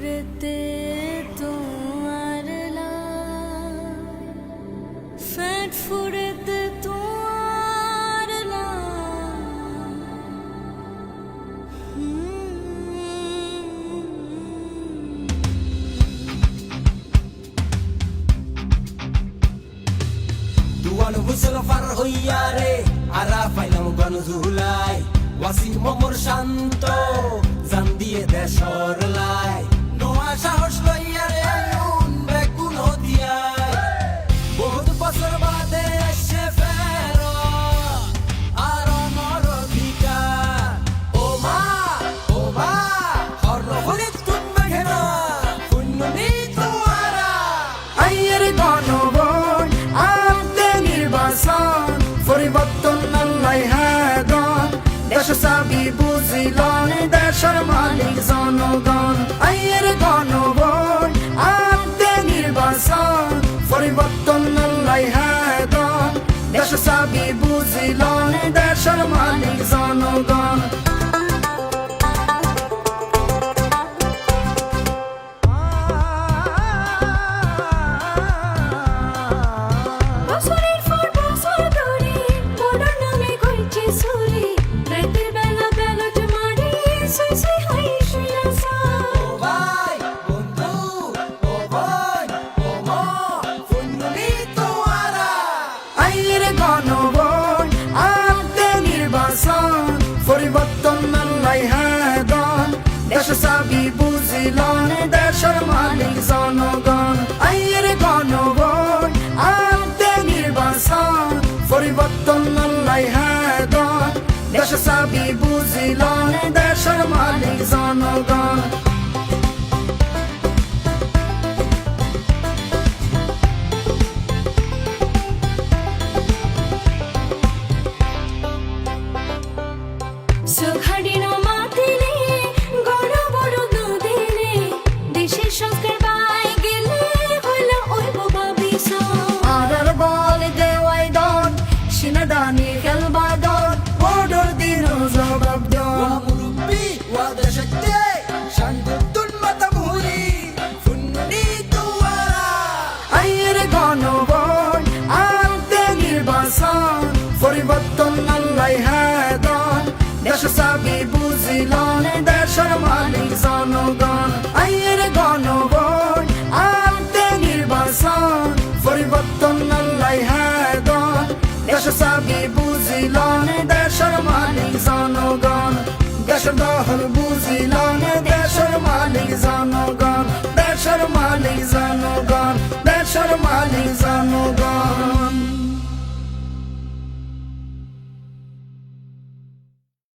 ফুরতে তোমার ফ্যাট তোমার দুয়ান ফার হইয়া রে, আরা ফাইলাম গন ঝুলাই। ওয়াসি মমর শান্ত, জান দিয়ে দেশর পরিবর্তন আল্লাহ হ্যাঁ দেশ সাবি বুঝিলন, দেশের মালিক জনগণ। আইয়ের গণভোট, আনতে নির্বাচন। পরিবর্তন আল্লাহ হ্যাঁ দেশ সাবি বুঝিলন, দেশের মালিক জনগণ। পরিবর্তন আল্লাহ হাদন। দেশ চাবি বুঝিলন চাবি বুঝিলন দেশের মালিক জনগণ। দেশ চাবি বুঝিলন দেশের মালিক জনগণ, আইয়ের গণভোট আনতে নির্বাচন, পরিবর্তন আল্লাহ হাদন দেশ চাবি বুঝিলন দেশের মালিক জনগণ দেশ দহল বুঝিলন